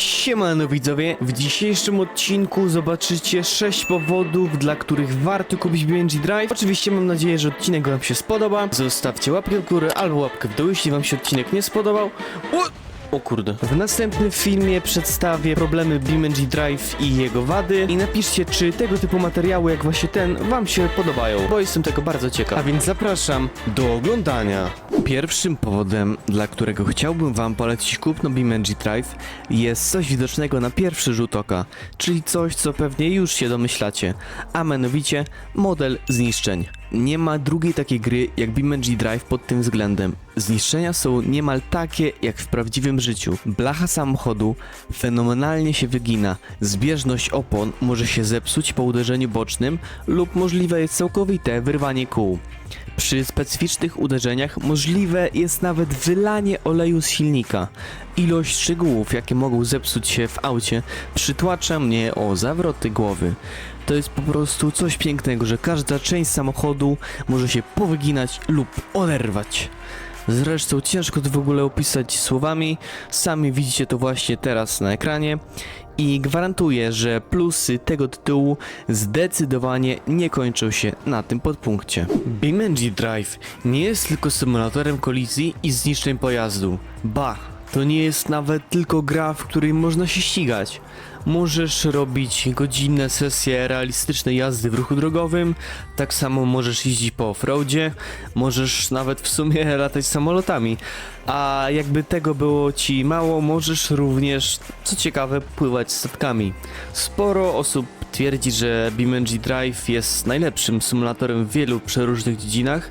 Siemano widzowie, w dzisiejszym odcinku zobaczycie 6 powodów, dla których warto kupić BNG Drive. Oczywiście mam nadzieję, że odcinek wam się spodoba. Zostawcie łapkę w górę albo łapkę w dół, jeśli wam się odcinek nie spodobał. O kurde. W następnym filmie przedstawię problemy BeamNG Drive i jego wady i napiszcie, czy tego typu materiały jak właśnie ten wam się podobają, bo jestem tego bardzo ciekaw. A więc zapraszam do oglądania. Pierwszym powodem, dla którego chciałbym wam polecić kupno BeamNG Drive jest coś widocznego na pierwszy rzut oka, czyli coś, co pewnie już się domyślacie, a mianowicie model zniszczeń. Nie ma drugiej takiej gry jak BeamNG Drive pod tym względem. Zniszczenia są niemal takie jak w prawdziwym życiu. Blacha samochodu fenomenalnie się wygina. Zbieżność opon może się zepsuć po uderzeniu bocznym lub możliwe jest całkowite wyrwanie kół. Przy specyficznych uderzeniach możliwe jest nawet wylanie oleju z silnika. Ilość szczegółów, jakie mogą zepsuć się w aucie, przytłacza mnie o zawroty głowy. To jest po prostu coś pięknego, że każda część samochodu może się powyginać lub oderwać. Zresztą ciężko to w ogóle opisać słowami, sami widzicie to właśnie teraz na ekranie i gwarantuję, że plusy tego tytułu zdecydowanie nie kończą się na tym podpunkcie. BeamNG Drive nie jest tylko symulatorem kolizji i zniszczeń pojazdu. Ba, to nie jest nawet tylko gra, w której można się ścigać. Możesz robić godzinne sesje realistycznej jazdy w ruchu drogowym, tak samo możesz jeździć po offroadzie, możesz nawet w sumie latać samolotami. A jakby tego było ci mało, możesz również, co ciekawe, pływać statkami. Sporo osób twierdzi, że BeamNG Drive jest najlepszym symulatorem w wielu przeróżnych dziedzinach,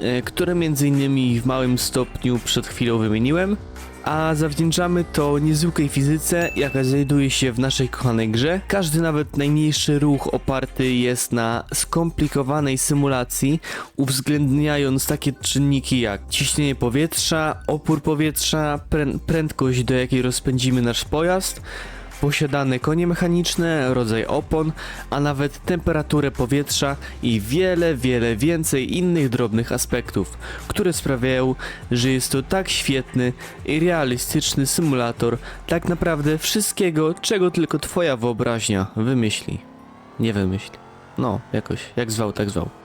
e, które między innymi w małym stopniu przed chwilą wymieniłem a zawdzięczamy to niezwykłej fizyce, jaka znajduje się w naszej kochanej grze. Każdy nawet najmniejszy ruch oparty jest na skomplikowanej symulacji, uwzględniając takie czynniki jak ciśnienie powietrza, opór powietrza, prę- prędkość do jakiej rozpędzimy nasz pojazd, posiadane konie mechaniczne, rodzaj opon, a nawet temperaturę powietrza i wiele, wiele więcej innych drobnych aspektów, które sprawiają, że jest to tak świetny i realistyczny symulator tak naprawdę wszystkiego, czego tylko twoja wyobraźnia wymyśli. Nie wymyśli. No, jakoś, jak zwał, tak zwał.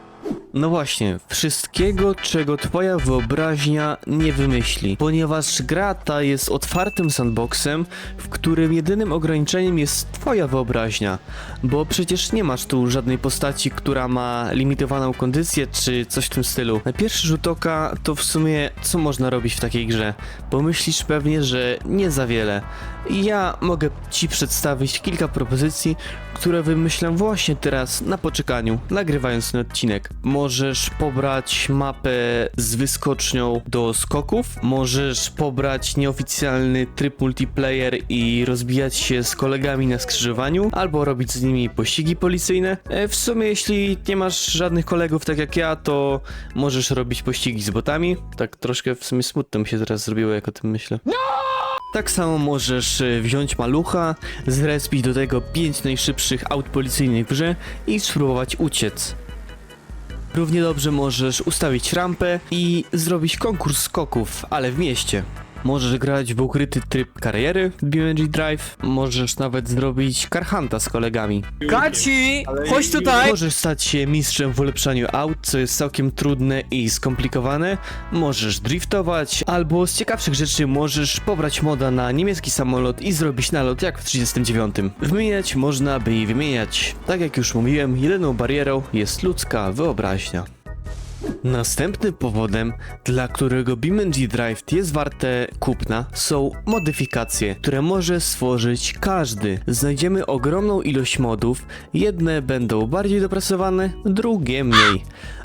No właśnie, wszystkiego, czego twoja wyobraźnia nie wymyśli, ponieważ gra ta jest otwartym sandboxem, w którym jedynym ograniczeniem jest twoja wyobraźnia, bo przecież nie masz tu żadnej postaci, która ma limitowaną kondycję czy coś w tym stylu. Na pierwszy rzut oka to w sumie co można robić w takiej grze? Pomyślisz pewnie, że nie za wiele. Ja mogę ci przedstawić kilka propozycji, które wymyślam właśnie teraz na poczekaniu, nagrywając ten odcinek. Możesz pobrać mapę z wyskocznią do skoków, możesz pobrać nieoficjalny tryb multiplayer i rozbijać się z kolegami na skrzyżowaniu, albo robić z nimi pościgi policyjne. E, W sumie, jeśli nie masz żadnych kolegów tak jak ja, to możesz robić pościgi z botami. Tak troszkę w sumie smutno mi się teraz zrobiło, jak o tym myślę. Tak samo możesz e, wziąć malucha, zrespić do tego 5 najszybszych aut policyjnych w grze i spróbować uciec. Równie dobrze możesz ustawić rampę i zrobić konkurs skoków, ale w mieście. Możesz grać w ukryty tryb kariery w BMG Drive, możesz nawet zrobić karhanta z kolegami. Kaci! Chodź tutaj! Możesz stać się mistrzem w ulepszaniu aut, co jest całkiem trudne i skomplikowane. Możesz driftować, albo z ciekawszych rzeczy możesz pobrać moda na niemiecki samolot i zrobić nalot jak w 39. Wymieniać można, by i wymieniać. Tak jak już mówiłem, jedyną barierą jest ludzka wyobraźnia. Następnym powodem, dla którego BeamNG Drive jest warte kupna, są modyfikacje, które może stworzyć każdy. Znajdziemy ogromną ilość modów, jedne będą bardziej dopracowane, drugie mniej.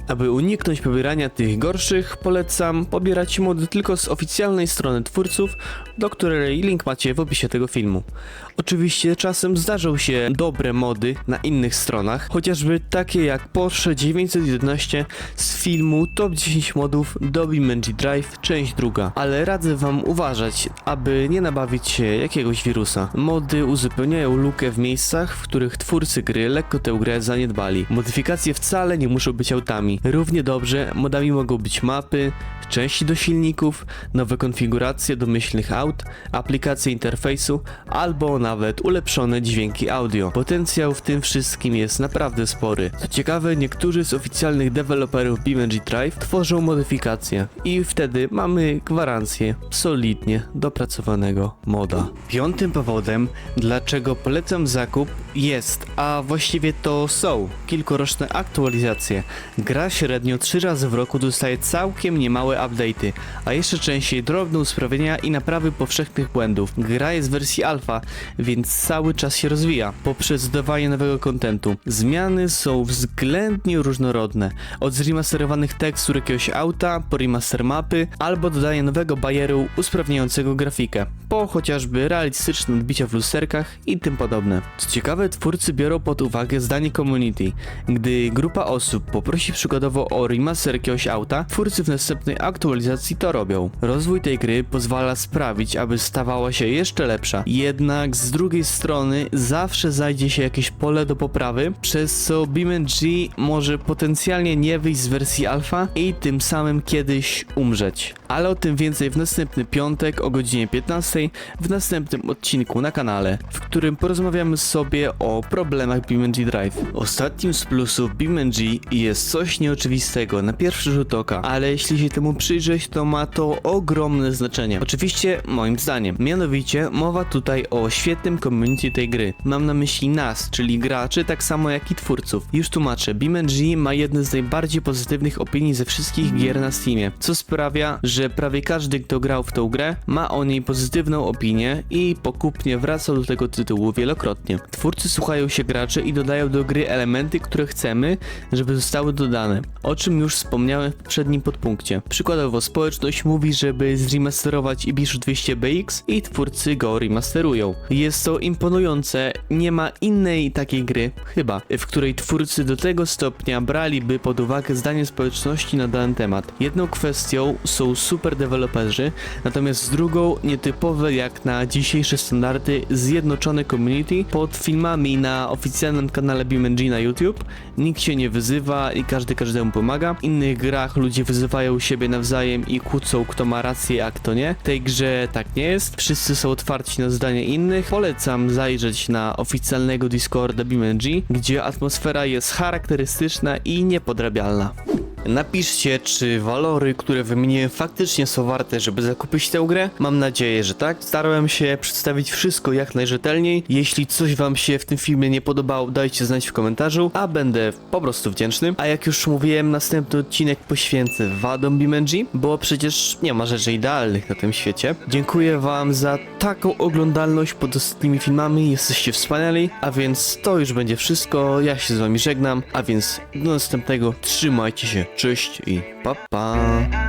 Aby uniknąć pobierania tych gorszych, polecam pobierać mody tylko z oficjalnej strony twórców, do której link macie w opisie tego filmu. Oczywiście czasem zdarzą się dobre mody na innych stronach, chociażby takie jak Porsche 911 z filmu Top 10 modów do BeamNG Drive, część druga. Ale radzę wam uważać, aby nie nabawić się jakiegoś wirusa. Mody uzupełniają lukę w miejscach, w których twórcy gry lekko tę grę zaniedbali. Modyfikacje wcale nie muszą być autami. Równie dobrze modami mogą być mapy, części do silników, nowe konfiguracje domyślnych aut, aplikacje interfejsu albo nawet ulepszone dźwięki audio. Potencjał w tym wszystkim jest naprawdę spory. Co ciekawe, niektórzy z oficjalnych deweloperów BeamNG Drive tworzą modyfikacje i wtedy mamy gwarancję solidnie dopracowanego moda. Piątym powodem, dlaczego polecam zakup jest, a właściwie to są kilkoroczne aktualizacje. Gra średnio 3 razy w roku dostaje całkiem niemałe update'y, a jeszcze częściej drobne usprawnienia i naprawy powszechnych błędów. Gra jest w wersji alfa, więc cały czas się rozwija poprzez dodawanie nowego kontentu. Zmiany są względnie różnorodne, od zremasterowanych tekstur jakiegoś auta, po remaster mapy, albo dodanie nowego bajeru usprawniającego grafikę, po chociażby realistyczne odbicia w lusterkach i tym podobne. Co ciekawe, twórcy biorą pod uwagę zdanie community. Gdy grupa osób poprosi przykładowo o remaster jakiegoś auta, twórcy w następnej aktualizacji to robią. Rozwój tej gry pozwala sprawić, aby stawała się jeszcze lepsza. Jednak z drugiej strony zawsze znajdzie się jakieś pole do poprawy, przez co BeamNG może potencjalnie nie wyjść z wersji alfa i tym samym kiedyś umrzeć. Ale o tym więcej w następny piątek o godzinie 15 w następnym odcinku na kanale, w którym porozmawiamy sobie o problemach BeamNG Drive. Ostatnim z plusów BeamNG jest coś nieoczywistego na pierwszy rzut oka, ale jeśli się temu przyjrzeć, to ma to ogromne znaczenie. Oczywiście moim zdaniem. Mianowicie mowa tutaj o świetnym community tej gry. Mam na myśli nas, czyli graczy, tak samo jak i twórców. Już tłumaczę, BeamNG ma jedne z najbardziej pozytywnych opinii ze wszystkich gier na Steamie, co sprawia, że prawie każdy, kto grał w tą grę, ma o niej pozytywną opinię i pokupnie wraca do tego tytułu wielokrotnie. Twórcy słuchają się graczy i dodają do gry elementy, które chcemy, żeby zostały dodane, o czym już wspomniałem w poprzednim podpunkcie. Przykładowo społeczność mówi, żeby zremasterować Ibish 200BX i twórcy go remasterują. Jest to imponujące, nie ma innej takiej gry, chyba, w której twórcy do tego stopnia braliby pod uwagę zdanie społeczności na dany temat. Jedną kwestią są super deweloperzy, natomiast drugą nietypowe jak na dzisiejsze standardy zjednoczone community pod filmami na oficjalnym kanale BeamNG na YouTube. Nikt się nie wyzywa i każdy każdemu pomaga. W innych grach ludzie wyzywają siebie nawzajem i kłócą kto ma rację, a kto nie. W tej grze tak nie jest. Wszyscy są otwarci na zdanie innych. Polecam zajrzeć na oficjalnego Discorda BeamNG, gdzie atmosfera jest charakterystyczna i niepodrabialna. Napiszcie, czy walory, które wymieniłem faktycznie są warte, żeby zakupić tę grę. Mam nadzieję, że tak. Starałem się przedstawić wszystko jak najrzetelniej. Jeśli coś wam się w tym filmie nie podobało, dajcie znać w komentarzu, a będę po prostu wdzięczny. A jak już mówiłem, następny odcinek poświęcę wadom BeamNG, bo przecież nie ma rzeczy idealnych na tym świecie. Dziękuję wam za taką oglądalność pod ostatnimi filmami, jesteście wspaniali, a więc to już będzie wszystko. Ja się z wami żegnam, a więc do następnego. Trzymajcie się, cześć i pa pa.